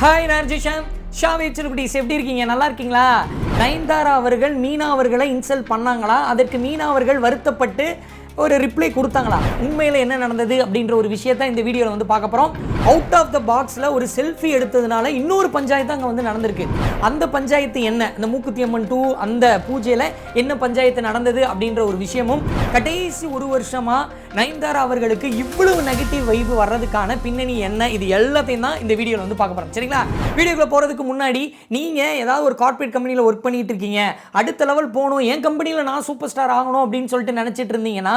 Hi நான் Shah Xiaomi எப்படி இருக்கீங்க? நல்லா இருக்கீங்களா? நயன்தாரா அவர்கள் மீனா அவர்களை இன்சல்ட் பண்ணாங்களா? அதற்கு மீனா அவர்கள் வருத்தப்பட்டு ஒரு ரிப்ளை கொடுத்தாங்களா? உண்மையில் என்ன நடந்தது அப்படின்ற ஒரு விஷயத்தை இந்த வீடியோவில் வந்து பார்க்க போகிறோம் அவுட் ஆஃப் த பாக்ஸில் ஒரு செல்ஃபி எடுத்ததுனால இன்னொரு பஞ்சாயத்து அங்கே வந்து நடந்திருக்கு. அந்த பஞ்சாயத்து என்ன? இந்த மூக்குத்தி அம்மன் டூ அந்த பூஜையில் என்ன பஞ்சாயத்து நடந்தது அப்படின்ற ஒரு விஷயமும் கடைசி ஒரு வருஷமாக நயன்தாரா அவர்களுக்கு இவ்வளவு நெகட்டிவ் வைப்பு வர்றதுக்கான பின்னணி என்ன? இது எல்லாத்தையும் தான் இந்த வீடியோவில் வந்து பார்க்க போகிறோம் சரிங்களா? வீடியோக்குள்ளே போகிறதுக்கு முன்னாடி நீங்கள் ஏதாவது ஒரு கார்ப்பரேட் கம்பெனியில் ஒர்க் பண்ணிட்டு இருக்கீங்க. அடுத்த லெவல் போகணும். என் கம்பெனியில் நான் சூப்பர் ஸ்டார் ஆகணும் அப்படின்னு சொல்லிட்டு நினச்சிட்டு இருந்தீங்கன்னா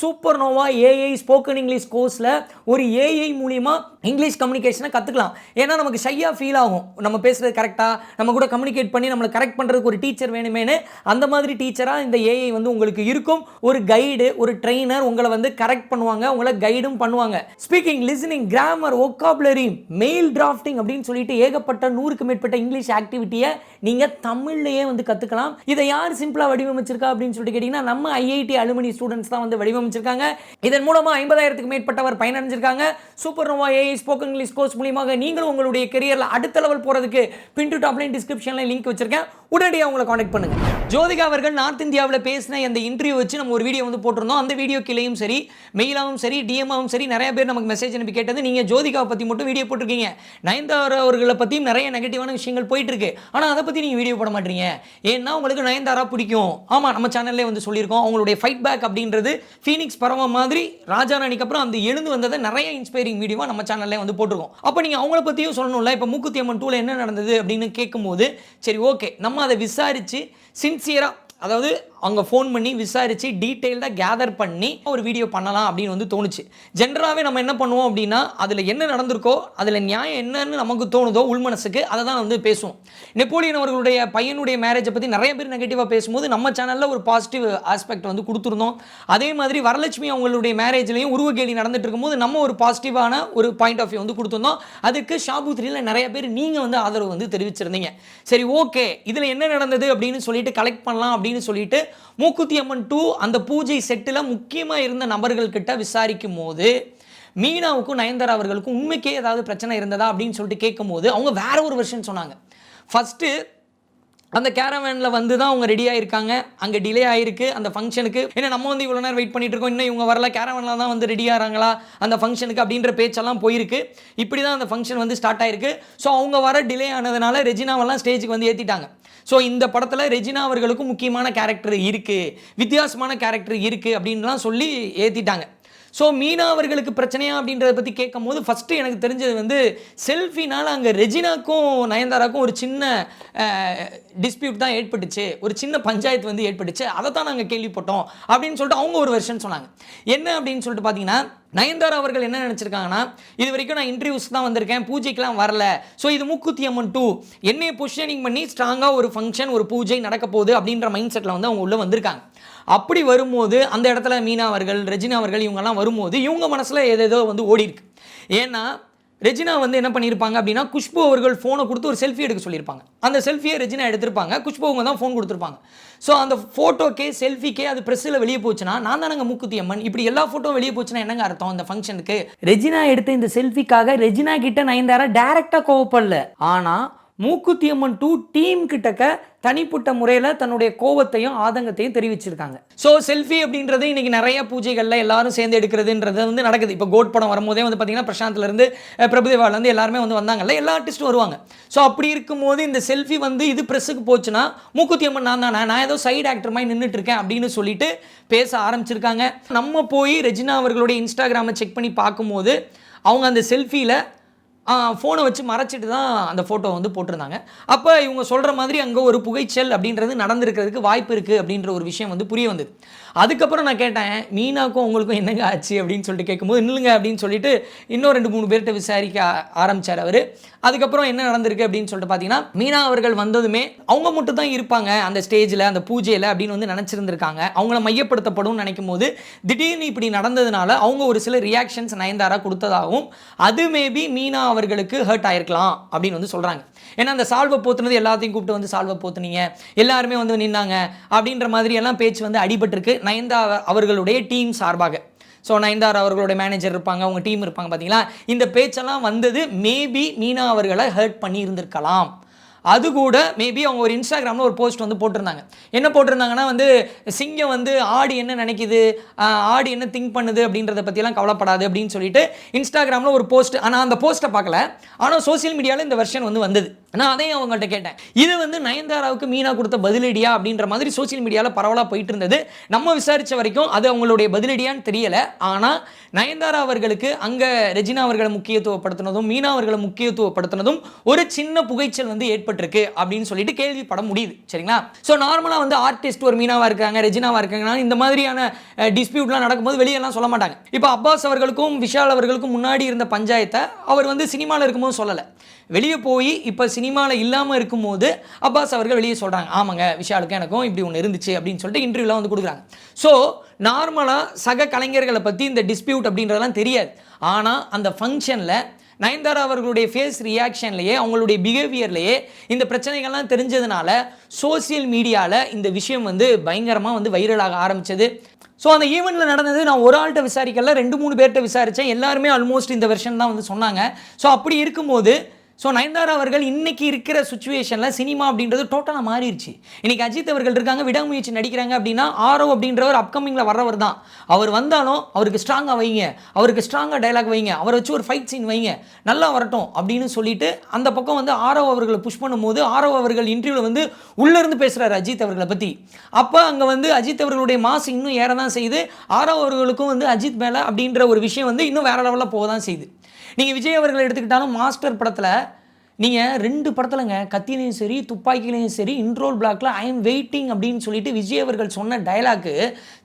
super nova AI spoken English கோர்ஸில் ஒரு ஏஐ மூலிமா இங்கிலீஷ் கம்யூனிகேஷனை கற்றுக்கலாம் ஏன்னா நமக்கு ஷையாக ஃபீல் ஆகும். நம்ம பேசுகிறது கரெக்டாக நம்ம கூட கம்யூனிகேட் பண்ணி நம்மளை கரெக்ட் பண்ணுறதுக்கு ஒரு டீச்சர் வேணுமேனு அந்த மாதிரி டீச்சராக இந்த ஏஐ வந்து உங்களுக்கு இருக்கும். ஒரு கைடு ஒரு ட்ரெயினர் உங்களை வந்து கரெக்ட் பண்ணுவாங்க. உங்களை கைடும் பண்ணுவாங்க. Speaking listening grammar vocabulary mail drafting அப்படின்னு சொல்லிட்டு ஏகப்பட்ட நூறுக்கு மேற்பட்ட இங்கிலீஷ் ஆக்டிவிட்டியை நீங்கள் தமிழ்லேயே வந்து கற்றுக்கலாம் இதை யார் சிம்பிளாக வடிவமைச்சிருக்கா அப்படின்னு சொல்லிட்டு கேட்டிங்கன்னா நம்ம ஐஐடி அலுமினி ஸ்டூடெண்ட்ஸ் தான் வந்து வடிவமைச்சிருக்காங்க இதன் மூலமாக ஐம்பதாயிரத்துக்கு மேற்பட்டவர் பயனடைஞ்சிருக்காங்க. Super Nova AI spoken English course மூலியமாக நீங்களும் உங்களுடைய கெரியரில் அடுத்த லெவல் போகிறதுக்கு பின் டு டாப்லைன் டிஸ்கிரிப்ஷனில் லிங்க் வச்சிருக்கேன். உடனடியாக உங்களை காண்டாக்ட் பண்ணுங்கள் ஜோதிகா அவர்கள் நார்த் இந்தியாவில் பேசின அந்த இன்டர்வியூ வச்சு நம்ம ஒரு வீடியோ வந்து போட்டிருந்தோம். அந்த வீடியோ கிளையும் சரி மெயிலாகவும் சரி டிஎம்மாவும் சரி நிறைய பேர் நமக்கு மெசேஜ் அனுப்பி கேட்டது நீங்கள் ஜோதிகாவை பற்றி மட்டும் வீடியோ போட்டிருக்கீங்க. நயன்தாரா அவர்களை பற்றியும் நிறைய நெகட்டிவான விஷயங்கள் போயிட்டு இருக்கு ஆனால் அதை பற்றி நீங்கள் வீடியோ போட மாட்டீங்க. ஏன்னா உங்களுக்கு நயன்தாரா பிடிக்கும். ஆமாம் நம்ம சேனல்லே வந்து சொல்லியிருக்கோம். அவங்களுடைய ஃபைட் பேக் அப்படின்றது ஃபீனிக்ஸ் பரவ மாதிரி ராஜா ராணிக்கு அப்புறம் அந்த எழுந்து வந்ததை நிறைய இன்ஸ்பைரிங் வீடியோவாக நம்ம சேனல்லே வந்து போட்டிருக்கோம். அப்போ நீங்கள் அவங்கள பற்றியும் சொல்லணும்ல இப்போ மூக்குத்தி அம்மன் டூவில் என்ன நடந்தது அப்படின்னு கேட்கும்போது சரி ஓகே நம்ம அதை விசாரித்து சின்சியராக அதாவது அங்கே ஃபோன் பண்ணி விசாரித்து டீட்டெயில்டாக கேதர் பண்ணி ஒரு வீடியோ பண்ணலாம் அப்படின்னு வந்து தோணுச்சு. ஜென்ரலாகவே நம்ம என்ன பண்ணுவோம் அப்படின்னா அதில் என்ன நடந்திருக்கோ அதில் நியாயம் என்னன்னு நமக்கு தோணுதோ உள்மனசுக்கு அதை தான் வந்து பேசுவோம். நெப்போலியன் அவர்களுடைய பையனுடைய மேரேஜை பற்றி நிறைய பேர் நெகட்டிவாக பேசும்போது நம்ம சேனலில் ஒரு பாசிட்டிவ் ஆஸ்பெக்ட் வந்து கொடுத்துருந்தோம். அதே மாதிரி வரலட்சுமி அவங்களுடைய மேரேஜ்லையும் உருவகேலி நடந்துட்டு இருக்கும்போது நம்ம ஒரு பாசிட்டிவான ஒரு பாயிண்ட் ஆஃப் வியூ வந்து கொடுத்துருந்தோம். அதுக்கு ஷாபு த்ரீல நிறைய பேர் நீங்கள் வந்து ஆதரவு வந்து தெரிவிச்சிருந்தீங்க. சரி ஓகே இதில் என்ன நடந்தது அப்படின்னு சொல்லிட்டு கலெக்ட் பண்ணலாம் அப்படின்னு சொல்லிட்டு மூக்குத்தி அம்மன் டூ அந்த பூஜை செட்டில் முக்கியமாக இருந்த நபர்கள் கிட்ட விசாரிக்கும் போது மீனாவுக்கும் நயன்தாரா அவர்களுக்கும் உண்மைக்கே ஏதாவது பிரச்சனை இருந்ததா அப்படின்னு சொல்லிட்டு கேட்கும்போது அவங்க வேற ஒரு வெர்ஷன் சொன்னாங்க. ஃபஸ்ட்டு அந்த கேரவேனில் வந்து தான் அவங்க ரெடி ஆயிருக்காங்க. அங்கே டிலே ஆயிருக்கு. அந்த ஃபங்க்ஷனுக்கு ஏன்னா நம்ம வந்து இவ்வளோ நேரம் வெயிட் பண்ணிட்டு இருக்கோம். இன்னும் இவங்க வரல. கேரவேனில் தான் வந்து ரெடி ஆகிறாங்களா அந்த ஃபங்க்ஷனுக்கு அப்படின்ற பேச்செல்லாம் போயிருக்கு. இப்படி தான் அந்த ஃபங்க்ஷன் வந்து ஸ்டார்ட் ஆயிருக்கு. ஸோ அவங்க வர டிலே ஆனதுனால ரெஜினாவெல்லாம் ஸ்டேஜுக்கு வந்து ஏற்றிட்டாங்க ஸோ இந்த படத்தில் ரெஜினா அவர்களுக்கும் முக்கியமான கேரக்டர் இருக்குது வித்தியாசமான கேரக்டர் இருக்குது அப்படின்லாம் சொல்லி ஏற்றிட்டாங்க ஸோ மீனா அவர்களுக்கு பிரச்சனையா அப்படின்றத பற்றி கேட்கும் போது ஃபஸ்ட்டு எனக்கு தெரிஞ்சது வந்து செல்ஃபினால் அங்கே ரெஜினாக்கும் நயன்தாராக்கும் ஒரு சின்ன டிஸ்பியூட் தான் ஏற்பட்டுச்சு. ஒரு சின்ன பஞ்சாயத்து வந்து ஏற்பட்டுச்சு. அதை தான் நாங்கள் கேள்விப்பட்டோம் அப்படின்னு சொல்லிட்டு அவங்க ஒரு வெர்ஷன் சொன்னாங்க. என்ன அப்படின்னு சொல்லிட்டு பார்த்தீங்கன்னா நயன்தாரா அவர்கள் என்ன நினச்சிருக்காங்கன்னா இது வரைக்கும் நான் இன்டர்வியூஸ் தான் வந்திருக்கேன் பூஜைக்கெலாம் வரல. ஸோ இது மூக்குத்தி அம்மன் டூ என்னை பொசிஷனிங் பண்ணி ஸ்ட்ராங்காக ஒரு ஃபங்க்ஷன் ஒரு பூஜை நடக்க போகுது அப்படின்ற மைண்ட் செட்டில் வந்து அவங்க உள்ளே வந்திருக்காங்க. அப்படி வரும்போது அந்த இடத்துல மீனா அவர்கள் ரெஜினா அவர்கள் இவங்கெல்லாம் வரும்போது இவங்க மனசில் ஏதேதோ வந்து ஓடி இருக்கு. ஏன்னா ரெஜினா வந்து என்ன பண்ணியிருப்பாங்க அப்படின்னா குஷ்பு அவர்கள் ஃபோனை கொடுத்து ஒரு செல்ஃபி எடுக்க சொல்லியிருப்பாங்க அந்த செல்ஃபியை ரெஜினா எடுத்திருப்பாங்க. குஷ்பு அவங்க தான் ஃபோன் கொடுத்துருப்பாங்க. ஸோ அந்த ஃபோட்டோக்கே செல்ஃபிக்கே அது ப்ரெஸ்ஸில் வெளியே போச்சுன்னா நான் தானங்க மூக்குத்தி அம்மன். இப்படி எல்லா ஃபோட்டோ வெளியே போச்சுன்னா என்னங்க அர்த்தம் அந்த ஃபங்க்ஷனுக்கு ரெஜினா எடுத்த இந்த செல்ஃபிக்காக ரெஜினா கிட்ட நயன்தாரா டேரெக்டாக கோவப்படல. ஆனால் மூக்குத்தி அம்மன் டூ டீம் கிட்டக்க தனிப்பட்ட முறையில் தன்னுடைய கோவத்தையும் ஆதங்கத்தையும் தெரிவிச்சிருக்காங்க. ஸோ செல்ஃபி அப்படின்றது இன்றைக்கி நிறைய பூஜைகளில் எல்லாரும் சேர்ந்து எடுக்கிறதுன்றது வந்து நடக்குது. இப்போ கோட் படம் வரும்போதே வந்து பார்த்திங்கன்னா பிரசாந்த்லேருந்து பிரபுதேவாலேருந்து எல்லாருமே வந்து வந்தாங்கல்ல எல்லா ஆர்டிஸ்ட்டும் வருவாங்க. ஸோ அப்படி இருக்கும்போது இந்த செல்ஃபி வந்து இது ப்ரெஸ்ஸுக்கு போச்சுன்னா மூக்குத்தி அம்மன் நான் தானே நான் ஏதோ சைடு ஆக்டர் மாதிரி நின்றுட்டு இருக்கேன் அப்படின்னு சொல்லிட்டு பேச ஆரம்பிச்சிருக்காங்க. நம்ம போய் ரெஜினா அவர்களுடைய இன்ஸ்டாகிராமை செக் பண்ணி பார்க்கும்போது அவங்க அந்த செல்ஃபியில் ஃபோனை வச்சு மறைச்சிட்டு தான் அந்த ஃபோட்டோ வந்து போட்டிருந்தாங்க. அப்போ இவங்க சொல்கிற மாதிரி அங்கே ஒரு புகைச்சல் அப்படின்றது நடந்திருக்கிறதுக்கு வாய்ப்பு இருக்குது அப்படின்ற ஒரு விஷயம் வந்து புரிய வந்தது. அதுக்கப்புறம் நான் கேட்டேன் மீனாக்கும் உங்களுக்கும் என்னங்க ஆச்சு? அப்படின்னு சொல்லிட்டு கேட்கும்போது நில்லுங்க அப்படின்னு சொல்லிட்டு இன்னும் ரெண்டு மூணு பேர்கிட்ட விசாரிக்க ஆரம்பிச்சார் அவர். அதுக்கப்புறம் என்ன நடந்திருக்கு அப்படின்னு சொல்லிட்டு பார்த்தீங்கன்னா மீனா அவர்கள் வந்ததுமே அவங்க மட்டும் தான் இருப்பாங்க அந்த ஸ்டேஜில் அந்த பூஜையில் அப்படின்னு வந்து நினச்சிருந்துருக்காங்க. அவங்கள மையப்படுத்தப்படும் நினைக்கும் போது திடீர்னு இப்படி நடந்ததுனால அவங்க ஒரு சில ரியாக்ஷன்ஸ் நயன்தாரா கொடுத்ததாகவும் அது மேபி மீனா அவர்களுக்கு ஹர்ட் ஆயிருக்கலாம் அப்படின்னு வந்து சொல்கிறாங்க ஏன்னா அந்த சால்வை போத்துனது எல்லாத்தையும் கூப்பிட்டு வந்து சால்வை போத்துனீங்க. எல்லாருமே வந்து நின்னாங்க. அப்படின்ற மாதிரி எல்லாம் பேச்சு வந்து அடிபட்டிருக்கு. நயன்தா அவர்களுடைய டீம் சார்பாக. ஸோ நயன்தார் அவர்களுடைய மேனேஜர் இருப்பாங்க. அவங்க டீம் இருப்பாங்க பார்த்தீங்களா இந்த பேச்செல்லாம் வந்தது மேபி மீனா அவர்களை ஹர்ட் பண்ணியிருந்திருக்கலாம். அது கூட மேபி அவங்க ஒரு இன்ஸ்டாகிராமில் ஒரு போஸ்ட் வந்து போட்டிருந்தாங்க. என்ன போட்டிருந்தாங்கன்னா வந்து சிங்கம் வந்து ஆடு என்ன நினைக்குது? ஆடு என்ன திங்க் பண்ணுது? அப்படின்றத பற்றிலாம் கவலைப்படாது அப்படின்னு சொல்லிட்டு இன்ஸ்டாகிராமில் ஒரு போஸ்ட் ஆனால் அந்த போஸ்ட்டை பார்க்கல. ஆனால் சோஷியல் மீடியாவில் இந்த வெர்ஷன் வந்து வந்தது. நான் அதையும் அவங்கள்ட்ட கேட்டேன். இது வந்து நயன்தாராவுக்கு மீனா கொடுத்த பதிலடியா அப்படின்ற மாதிரி சோஷியல் மீடியாவில் பரவலாக போயிட்டு இருந்தது நம்ம விசாரித்த வரைக்கும் அது அவங்களுடைய பதிலடியான்னு தெரியலை. ஆனால் நயன்தாரா அவர்களுக்கு அங்கே ரெஜினா அவர்களை முக்கியத்துவப்படுத்தினதும் மீனா அவர்களை முக்கியத்துவப்படுத்தினதும் ஒரு சின்ன புகைச்சல் வந்து ஏற்பட்டிருக்கு அப்படின்னு சொல்லிட்டு கேள்விப்பட முடியுது. சரிங்களா? ஸோ நார்மலாக வந்து ஆர்டிஸ்ட் ஒரு மீனாவாக இருக்காங்க ரெஜினாவாக இருக்காங்கன்னா இந்த மாதிரியான டிஸ்பியூட்லாம் நடக்கும்போது வெளியெல்லாம் சொல்ல மாட்டாங்க. இப்போ அப்பாஸ் அவர்களுக்கும் விஷால் அவர்களுக்கும் முன்னாடி இருந்த பஞ்சாயத்தை அவர் வந்து சினிமாவில் இருக்கும்போது சொல்லலை. வெளியே போய் இப்போ சினிமாவில் இல்லாமல் இருக்கும்போது அப்பாஸ் அவர்கள் வெளியே சொல்கிறாங்க ஆமாங்க விஷாலுக்கும் எனக்கும் இப்படி ஒன்று இருந்துச்சு அப்படின்னு சொல்லிட்டு இன்டர்வியூலாம் வந்து கொடுக்குறாங்க. ஸோ நார்மலாக சக கலைஞர்களை பற்றி இந்த டிஸ்பியூட் அப்படின்றதெல்லாம் தெரியாது. ஆனால் அந்த ஃபங்க்ஷனில் நயன்தாரா அவர்களுடைய ஃபேஸ் ரியாக்ஷன்லேயே அவங்களுடைய பிஹேவியர்லேயே இந்த பிரச்சனைகள்லாம் தெரிஞ்சதுனால சோஷியல் மீடியாவில் இந்த விஷயம் வந்து பயங்கரமாக வந்து வைரலாக ஆரம்பித்தது ஸோ அந்த ஈவெண்ட்டில் நடந்தது நான் ஒரு ஆள்கிட்ட விசாரிக்கல ரெண்டு மூணு பேர்கிட்ட விசாரித்தேன் எல்லாருமே ஆல்மோஸ்ட் இந்த வெர்ஷன் தான் வந்து சொன்னாங்க. ஸோ அப்படி இருக்கும்போது ஸோ நயன்தாரா அவர்கள் இன்றைக்கி இருக்கிற சுச்சுவேஷனில் சினிமா அப்படின்றது டோட்டலாக மாறிடுச்சு. இன்றைக்கி அஜித் அவர்கள் இருக்காங்க விடாமுயற்சி நடிக்கிறாங்க அப்படின்னா ஆரோ அப்படின்றவர் அப்கமிங்கில் வர்றவர் தான். அவர் வந்தாலும் அவருக்கு ஸ்ட்ராங்காக வைங்க. அவருக்கு ஸ்ட்ராங்காக டைலாக் வைங்க. அவரை வச்சு ஒரு ஃபைட் சீன் வைங்க. நல்லா வரட்டும் அப்படின்னு சொல்லிட்டு அந்த பக்கம் வந்து ஆரோ அவர்களை புஷ் பண்ணும்போது ஆரோ அவர்கள் இன்டர்வியூவில் வந்து உள்ளேருந்து பேசுகிறாரு அஜித் அவர்களை பற்றி அப்போ அங்கே வந்து அஜித் அவர்களுடைய மாசு இன்னும் ஏற தான் செய்யுது ஆரோ அவர்களுக்கும் வந்து அஜித் மேலே அப்படின்ற ஒரு விஷயம் வந்து இன்னும் வேற லெவலில் போக தான் செய்யுது. நீங்கள் விஜய் அவர்களை எடுத்துக்கிட்டாலும் மாஸ்டர் படத்தில் நீங்கள் ரெண்டு படத்துலங்க கத்திலையும் சரி துப்பாக்கிலையும் சரி இன்ட்ரோல் பிளாக்ல ஐ எம் வெயிட்டிங் அப்படின்னு சொல்லிட்டு விஜய் அவர்கள் சொன்ன டயலாக்கு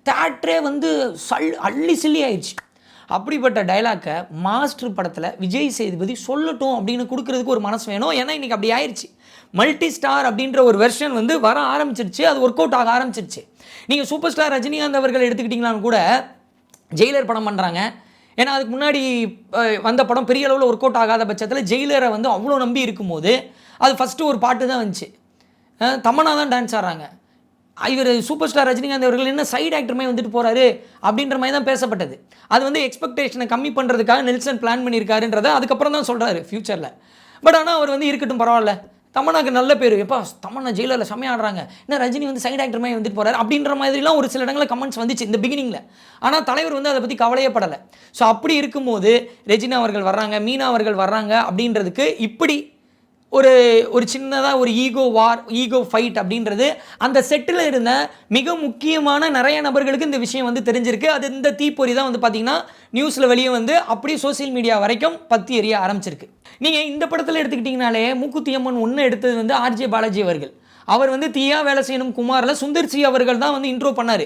தேட்டரே வந்து சல் அள்ளி சில்லி ஆயிடுச்சு. அப்படிப்பட்ட டைலாக்கை மாஸ்டர் படத்தில் விஜய் சேதுபதி சொல்லட்டும் அப்படின்னு கொடுக்கறதுக்கு ஒரு மனசு வேணும். ஏன்னா இன்றைக்கி அப்படி ஆயிடுச்சு. மல்டி ஸ்டார் அப்படின்ற ஒரு வெர்ஷன் வந்து வர ஆரம்பிச்சிருச்சு. அது ஒர்க் அவுட் ஆக ஆரம்பிச்சிருச்சு. நீங்கள் சூப்பர் ஸ்டார் ரஜினிகாந்த் அவர்கள் எடுத்துக்கிட்டிங்களான்னு கூட ஜெயிலர் படம் பண்ணுறாங்க ஏன்னா அதுக்கு முன்னாடி வந்த படம் பெரிய அளவில் ஒர்க் அவுட் ஆகாத பட்சத்தில் ஜெயிலரை வந்து அவ்வளோ நம்பி இருக்கும்போது அது ஃபஸ்ட்டு ஒரு பாட்டு தான் வந்துச்சு. தமனா தமன்னா தான் டான்ஸ் ஆடுறாங்க. இவர் சூப்பர் ஸ்டார் ரஜினிகாந்த் அவர்கள் என்ன சைடு ஆக்டருமே வந்துட்டு போகிறாரு அப்படின்ற மாதிரி தான் பேசப்பட்டது. அது வந்து எக்ஸ்பெக்டேஷனை கம்மி பண்ணுறதுக்காக நெல்சன் பிளான் பண்ணியிருக்காருன்றதை அதுக்கப்புறம் தான் சொல்கிறாரு ஃப்யூச்சரில் பட் ஆனால் அவர் வந்து இருக்கட்டும் பரவாயில்ல. தமனாக்கு நல்ல பேர். எப்பா தமன்னா ஜெயிலரில் செம்மையாடுறாங்க என்ன ரஜினி வந்து சைட் ஆக்டர் மாதிரி வந்துட்டு போறாரு? அப்படின்ற மாதிரிலாம் ஒரு சில இடங்களில் கமெண்ட்ஸ் வந்துச்சு இந்த பிகினிங்கில் ஆனால் தலைவர் வந்து அதை பற்றி கவலையே படலை. ஸோ அப்படி இருக்கும்போது ரெஜினா அவர்கள் வர்றாங்க மீனா அவர்கள் வர்றாங்க அப்படின்றதுக்கு இப்படி ஒரு ஒரு சின்னதாக ஒரு ஈகோ வார் ஈகோ ஃபைட் அப்படின்றது அந்த செட்டில் இருந்த மிக முக்கியமான நிறைய நபர்களுக்கு இந்த விஷயம் வந்து தெரிஞ்சிருக்கு. அது இந்த தீப்பொறி தான் வந்து பார்த்தீங்கன்னா நியூஸில் வெளியே வந்து அப்படியே சோஷியல் மீடியா வரைக்கும் பத்தி எரிய ஆரம்பிச்சிருக்கு. நீங்கள் இந்த படத்தில் எடுத்துக்கிட்டிங்கனாலே மூக்குத்தி அம்மன் ஒன்று எடுத்தது வந்து ஆர்ஜே பாலாஜி அவர்கள். அவர் வந்து தீயா வேலை செய்யணும் குமாரில் சுந்தர் சி அவர்கள் தான் வந்து இன்ட்ரோ பண்ணார்.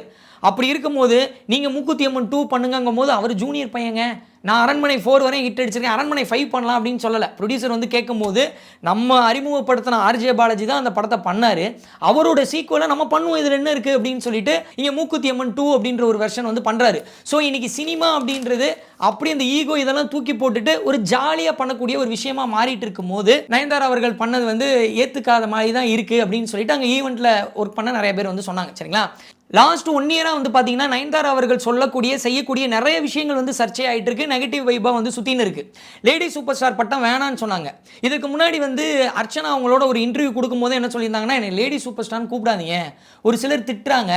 அப்படி இருக்கும்போது நீங்கள் மூக்குத்தி அம்மன் டூ பண்ணுங்கங்கும் போது அவர் ஜூனியர் பையங்க. நான் அரண்மனை ஃபோர் வரையும் ஹிட் அடிச்சிருக்கேன். அரண்மனை ஃபைவ் பண்ணலாம் அப்படின்னு சொல்லலை. ப்ரொடியூசர் வந்து கேட்கும்போது நம்ம அறிமுகப்படுத்தின ஆர்ஜே பாலாஜி தான் அந்த படத்தை பண்ணார். அவரோட சீக்குவலை நம்ம பண்ணுவோம். இதில் என்ன இருக்குது அப்படின்னு சொல்லிட்டு இங்கே மூக்குத்தி அம்மன் டூ அப்படின்ற ஒரு வெர்ஷன் வந்து பண்ணுறாரு ஸோ இன்றைக்கி சினிமா அப்படின்றது அப்படி அந்த ஈகோ இதெல்லாம் தூக்கி போட்டுட்டு ஒரு ஜாலியாக பண்ணக்கூடிய ஒரு விஷயமா மாறிட்டு இருக்கும் போது நயன்தாரா அவர்கள் பண்ணது வந்து ஏற்றுக்காத மாதிரி தான் இருக்குது அப்படின்னு சொல்லிட்டு அங்கே ஈவெண்ட்டில் ஒர்க் பண்ண நிறைய பேர் வந்து சொன்னாங்க. சரிங்களா? லாஸ்ட் ஒன் இயராக வந்து பார்த்தீங்கன்னா நயன்தாரா அவர்கள் சொல்லக்கூடிய செய்யக்கூடிய நிறைய விஷயங்கள் வந்து சர்ச்சை ஆகிட்டு இருக்கு. நெகட்டிவ் வைப்பாக வந்து சுற்றின்னு இருக்கு. லேடி சூப்பர் ஸ்டார் பட்டம் வேணான்னு சொன்னாங்க. இதுக்கு முன்னாடி வந்து அர்ச்சனா அவங்களோட ஒரு இன்டர்வியூ கொடுக்கும்போது என்ன சொல்லியிருந்தாங்கன்னா என்னை லேடி சூப்பர் ஸ்டார்னு கூப்பிடாதீங்க. ஒரு சிலர் திட்டுறாங்க.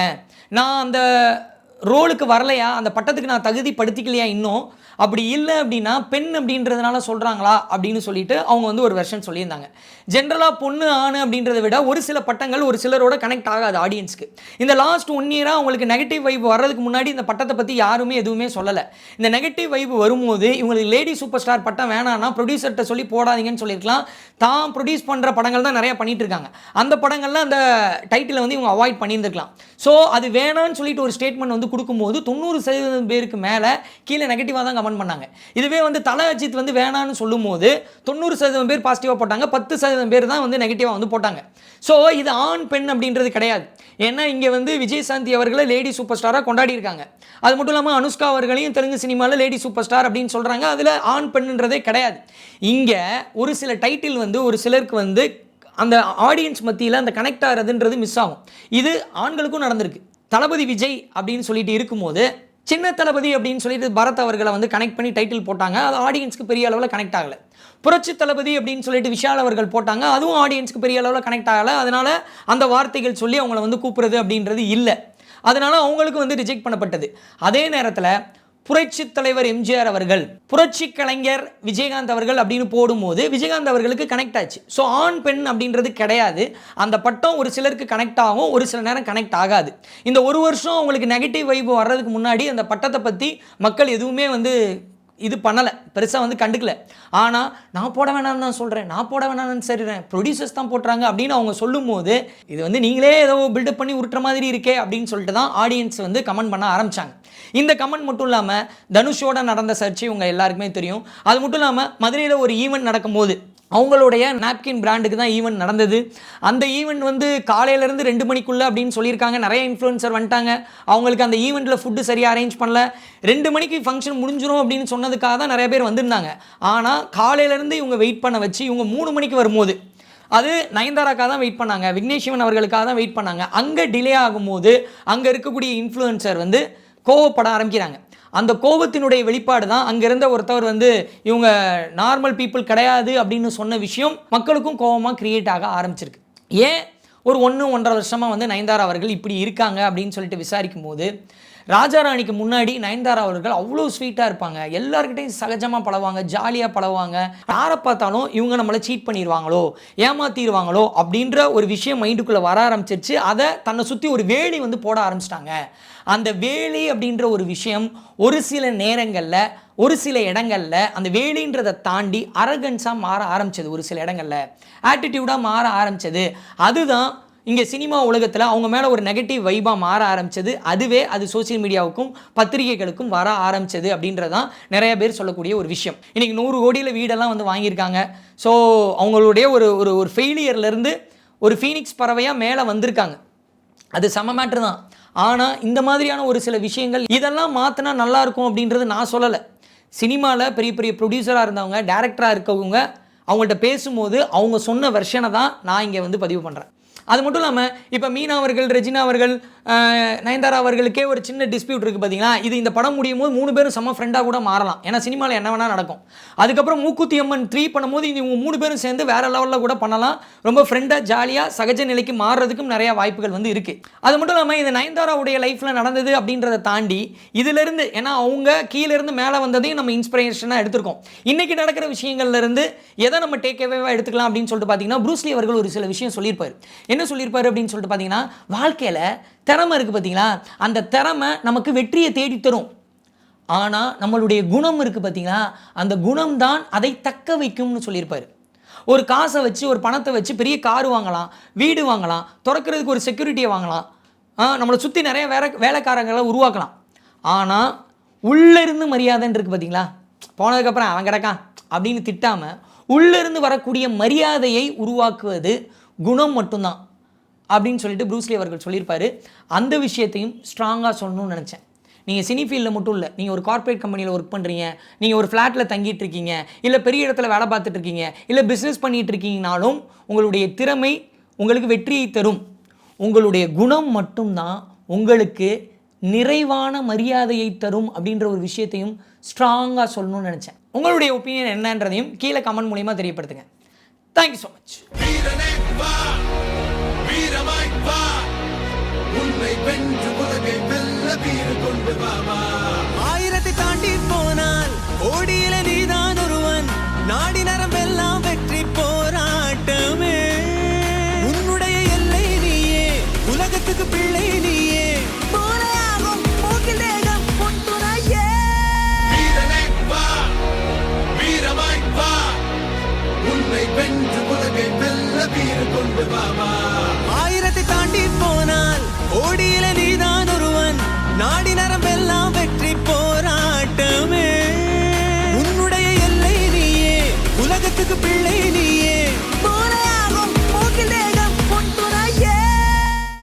நான் அந்த ரோலுக்கு வரலையா? அந்த பட்டத்துக்கு நான் தகுதி படுத்திக்கலையா இன்னும்? அப்படி இல்லை அப்படின்னா பெண் அப்படின்றதுனால சொல்கிறாங்களா அப்படின்னு சொல்லிட்டு அவங்க வந்து ஒரு வெர்ஷன் சொல்லியிருந்தாங்க. ஜென்ரலாக பொண்ணு ஆணு அப்படின்றத விட ஒரு சில பட்டங்கள் ஒரு சிலரோட கனெக்ட் ஆகாது ஆடியன்ஸ்க்கு இந்த லாஸ்ட் ஒன் இயராக அவங்களுக்கு நெகட்டிவ் வைப் வர்றதுக்கு முன்னாடி இந்த பட்டத்தை பற்றி யாருமே எதுவுமே சொல்லலை. இந்த நெகட்டிவ் வைப் வரும்போது இவங்களுக்கு லேடி சூப்பர் ஸ்டார் பட்டம் வேணான்னா ப்ரொடியூசர்கிட்ட சொல்லி போடாதீங்கன்னு சொல்லியிருக்கலாம். தான் ப்ரொடியூஸ் பண்ணுற படங்கள் தான் நிறையா பண்ணிட்டு இருக்காங்க. அந்த படங்கள்ல அந்த டைட்டிலை வந்து இவங்க அவாய்ட் பண்ணியிருந்துருக்கலாம். ஸோ அது வேணான்னு சொல்லிட்டு ஒரு ஸ்டேட்மெண்ட் வந்து கொடுக்கும்போது தொண்ணூறு சதவீதம் பேருக்கு மேலே கீழே நெகட்டிவாக தான் கமெண்ட் பண்ணாங்க. இதுவே வந்து தல அஜித் வந்து வேணான்னு சொல்லும்போது தொண்ணூறு சதவீதம் பேர் பாசிட்டிவாக போட்டாங்க. பத்து சதவீதம் பேர் தான் வந்து நெகட்டிவாக வந்து போட்டாங்க. ஸோ இது ஆண் பெண் அப்படின்றது கிடையாது. ஏன்னா இங்கே வந்து விஜயசாந்தி அவர்களை லேடி சூப்பர் ஸ்டாராக கொண்டாடி இருக்காங்க. அது மட்டும் இல்லாமல் அனுஷ்கா அவர்களையும் தெலுங்கு சினிமாவில் லேடி சூப்பர் ஸ்டார் அப்படின்னு சொல்கிறாங்க அதில் ஆண் பெண்ணுன்றதே கிடையாது. இங்கே ஒரு சில டைட்டில் வந்து ஒரு சிலருக்கு வந்து அந்த ஆடியன்ஸ் மத்தியில் அந்த கனெக்ட் ஆகிறதுன்றது மிஸ் ஆகும். இது ஆண்களுக்கும் நடந்திருக்கு. தளபதி விஜய் அப்படின்னு சொல்லிட்டு இருக்கும்போது சின்ன தளபதி அப்படின்னு சொல்லிட்டு பரத் அவர்களை வந்து கனெக்ட் பண்ணி டைட்டில் போட்டாங்க. அது ஆடியன்ஸ்க்கு பெரிய அளவில் கனெக்ட் ஆகலை. புரட்சி தளபதி அப்படின்னு சொல்லிட்டு விஷால் அவர்கள் போட்டாங்க. அதுவும் ஆடியன்ஸ்க்கு பெரிய அளவில் கனெக்ட் ஆகலை. அதனால் அந்த வார்த்தைகள் சொல்லி அவங்கள வந்து கூப்பிடுறது அப்படின்றது இல்லை. அதனால் அவங்களுக்கு வந்து ரிஜெக்ட் பண்ணப்பட்டது. அதே நேரத்தில் புரட்சி தலைவர் எம்ஜிஆர் அவர்கள் புரட்சி கலைஞர் விஜயகாந்த் அவர்கள் அப்படின்னு போடும்போது விஜயகாந்த் அவர்களுக்கு கனெக்ட் ஆச்சு. ஸோ ஆண் பெண் அப்படின்றது கிடையாது. அந்த பட்டம் ஒரு சிலருக்கு கனெக்ட் ஆகும் ஒரு சில நேரம் கனெக்ட் ஆகாது. இந்த ஒரு வருஷம் அவங்களுக்கு நெகட்டிவ் வைப் வர்றதுக்கு முன்னாடி அந்த பட்டத்தை பற்றி மக்கள் எதுவுமே வந்து இது பண்ணலை. பெருசாக வந்து கண்டுக்கல. ஆனால் நான் போட வேணாம்னு தான் சொல்கிறேன் நான் போட வேணாம்னு சரிறேன் ப்ரொடியூசர்ஸ் தான் போட்டுறாங்க அப்படின்னு அவங்க சொல்லும்போது இது வந்து நீங்களே ஏதோ பில்டப் பண்ணி உருட்டுற மாதிரி இருக்கே அப்படின்னு சொல்லிட்டு தான் ஆடியன்ஸ் வந்து கமெண்ட் பண்ண ஆரம்பித்தாங்க இந்த கமெண்ட் மட்டும் இல்லாமல் தனுஷோட நடந்த சர்ச்சை உங்கள் எல்லாருக்குமே தெரியும். அது மட்டும் இல்லாமல் மதுரையில் ஒரு ஈவெண்ட் நடக்கும்போது அவங்களுடைய நாப்கின் பிராண்டுக்கு தான் ஈவெண்ட் நடந்தது. அந்த ஈவெண்ட் வந்து காலையிலேருந்து ரெண்டு மணிக்குள்ளே அப்படின்னு சொல்லியிருக்காங்க. நிறைய இன்ஃப்ளூயன்சர் வந்துட்டாங்க. அவங்களுக்கு அந்த ஈவெண்ட்டில் ஃபுட்டு சரியாக அரேஞ்ச் பண்ணல. ரெண்டு மணிக்கு ஃபங்க்ஷன் முடிஞ்சிடும் அப்படின்னு சொன்னதுக்காக தான் நிறைய பேர் வந்திருந்தாங்க. ஆனால் காலையிலேருந்து இவங்க வெயிட் பண்ண வச்சு இவங்க மூணு மணிக்கு வரும்போது அது நயன்தாராக்காக தான் வெயிட் பண்ணாங்க. விக்னேஷ் சிவன் அவர்களுக்காக தான் வெயிட் பண்ணாங்க. அங்கே டிலே ஆகும்போது அங்கே இருக்கக்கூடிய இன்ஃப்ளூயன்சர் வந்து கோவப்பட ஆரம்பிக்கிறாங்க. அந்த கோபத்தினுடைய வெளிப்பாடு தான் அங்கே இருந்த ஒருத்தவர் வந்து இவங்க நார்மல் பீப்புள் கிடையாது அப்படின்னு சொன்ன விஷயம் மக்களுக்கும் கோபமாக கிரியேட் ஆக ஆரம்பிச்சிருக்கு. ஏன்? ஒரு ஒன்று ஒன்றரை வருஷமாக வந்து நயன்தாரா அவர்கள் இப்படி இருக்காங்க அப்படின்னு சொல்லிட்டு விசாரிக்கும் போது ராஜாராணிக்கு முன்னாடி நயன்தாரா அவர்கள் அவ்வளோ ஸ்வீட்டாக இருப்பாங்க. எல்லாருக்கிட்டையும் சகஜமாக பழவாங்க ஜாலியாக பழகுவாங்க. யாரை பார்த்தாலும் இவங்க நம்மளை சீட் பண்ணிடுவாங்களோ ஏமாத்திடுவாங்களோ அப்படின்ற ஒரு விஷயம் மைண்டுக்குள்ளே வர ஆரம்பிச்சிருச்சு. அதை தன்னை சுற்றி ஒரு வேலி வந்து போட ஆரம்பிச்சிட்டாங்க. அந்த வேலி அப்படின்ற ஒரு விஷயம் ஒரு சில நேரங்களில் ஒரு சில இடங்களில் அந்த வேலின்றதை தாண்டி அரகன்ஸாக மாற ஆரம்பிச்சது ஒரு சில இடங்களில். ஆட்டிடியூடாக மாற ஆரம்பிச்சது. அதுதான் இங்கே சினிமா உலகத்தில் அவங்க மேலே ஒரு நெகட்டிவ் வைபாக மாற ஆரம்பிச்சது. அதுவே அது சோஷியல் மீடியாவுக்கும் பத்திரிகைகளுக்கும் வர ஆரம்பிச்சது அப்படின்றதான் நிறைய பேர் சொல்லக்கூடிய ஒரு விஷயம். இன்றைக்கி நூறு கோடியில் வீடெல்லாம் வந்து வாங்கியிருக்காங்க. ஸோ அவங்களுடைய ஒரு ஒரு ஒரு ஃபெயிலியர்லேருந்து ஒரு ஃபீனிக்ஸ் பறவையாக மேலே வந்திருக்காங்க. அது சம மேட்ரு தான். ஆனால் இந்த மாதிரியான ஒரு சில விஷயங்கள் இதெல்லாம் மாற்றினா நல்லா இருக்கும் அப்படின்றது நான் சொல்லலை. சினிமாவில் பெரிய பெரிய ப்ரொடியூசராக இருந்தவங்க டேரக்டராக இருக்கவங்க அவங்கள்ட்ட பேசும்போது அவங்க சொன்ன வெர்ஷனை தான் நான் இங்கே வந்து பதிவு பண்ணுறேன் அது மட்டும் இல்லாமல் இப்போ மீனா அவர்கள் ரெஜினா அவர்கள் நயன்தாரா அவர்களுக்கே ஒரு சின்ன டிஸ்பியூட் இருக்குது பார்த்தீங்களா இது இந்த படம் முடியும் போது மூணு பேரும் செம்ம ஃப்ரெண்டாக கூட மாறலாம். ஏன்னா சினிமாவில் என்ன வேணால் நடக்கும். அதுக்கப்புறம் மூக்குத்தி அம்மன் த்ரீ பண்ணும்போது இவங்க மூணு பேரும் சேர்ந்து வேறு லெவலில் கூட பண்ணலாம். ரொம்ப ஃப்ரெண்டாக ஜாலியாக சகஜ நிலைக்கு மாறுறதுக்கும் நிறைய வாய்ப்புகள் வந்து இருக்குது அது மட்டும் இல்லாமல் இது நயன்தாராவுடைய லைஃப்பில் நடந்தது அப்படின்றத தாண்டி இதிலிருந்து ஏன்னா அவங்க கீழேருந்து மேலே வந்ததையும் நம்ம இன்ஸ்பிரேஷனாக எடுத்திருக்கோம். இன்றைக்கி நடக்கிற விஷயங்கள்லேருந்து எதை நம்ம டேக் அவேவாக எடுத்துக்கலாம் அப்படின்னு சொல்லிட்டு பார்த்தீங்கன்னா ப்ரூஸ்லி அவர்கள் ஒரு சில விஷயம் சொல்லியிருப்பார். என்ன சொல்லியிருப்பாரு அப்படின்னு சொல்லிட்டு பார்த்தீங்கன்னா வாழ்க்கையில் திறமை இருக்குது பார்த்தீங்களா அந்த திறமை நமக்கு வெற்றியை தேடி தரும் ஆனால் நம்மளுடைய குணம் இருக்குது பார்த்தீங்களா அந்த குணம் தான் அதை தக்க வைக்கும்னு சொல்லியிருப்பாரு. ஒரு காசை வச்சு ஒரு பணத்தை வச்சு பெரிய கார் வாங்கலாம் வீடு வாங்கலாம் திறக்கிறதுக்கு ஒரு செக்யூரிட்டியை வாங்கலாம். நம்மளை சுற்றி நிறைய வேற வேலைக்காரங்களை உருவாக்கலாம். ஆனால் உள்ளேருந்து மரியாதைன்னு இருக்குது பார்த்தீங்களா போனதுக்கப்புறம் அவன் கிடக்கான் அப்படின்னு திட்டாமல் உள்ளேருந்து வரக்கூடிய மரியாதையை உருவாக்குவது குணம் மட்டும்தான் அப்படின்னு சொல்லிட்டு ப்ரூஸ்லி அவர்கள் சொல்லியிருப்பாரு. அந்த விஷயத்தையும் ஸ்ட்ராங்காக சொல்லணும்னு நினச்சேன். நீங்கள் சினி ஃபீல்டில் மட்டும் இல்லை நீங்கள் ஒரு கார்ப்பரேட் கம்பெனியில் ஒர்க் பண்ணுறீங்க நீங்கள் ஒரு ஃப்ளாட்டில் தங்கிட்டு இருக்கீங்க இல்லை பெரிய இடத்துல வேலை பார்த்துட்டு இருக்கீங்க இல்லை பிஸ்னஸ் பண்ணிகிட்டு இருக்கீங்கனாலும் உங்களுடைய திறமை உங்களுக்கு வெற்றியை தரும். உங்களுடைய குணம் மட்டும்தான் உங்களுக்கு நிறைவான மரியாதையை தரும் அப்படின்ற ஒரு விஷயத்தையும் ஸ்ட்ராங்காக சொல்லணும்னு நினச்சேன். உங்களுடைய ஒப்பீனியன் என்னன்றதையும் கீழே கமெண்ட் மூலியமாக தெரியப்படுத்துங்க. தேங்க்யூ ஸோ மச் வா வீரமாய் வா. உன்னை வென்று உலகை வெல்ல வீறு கொண்டு வா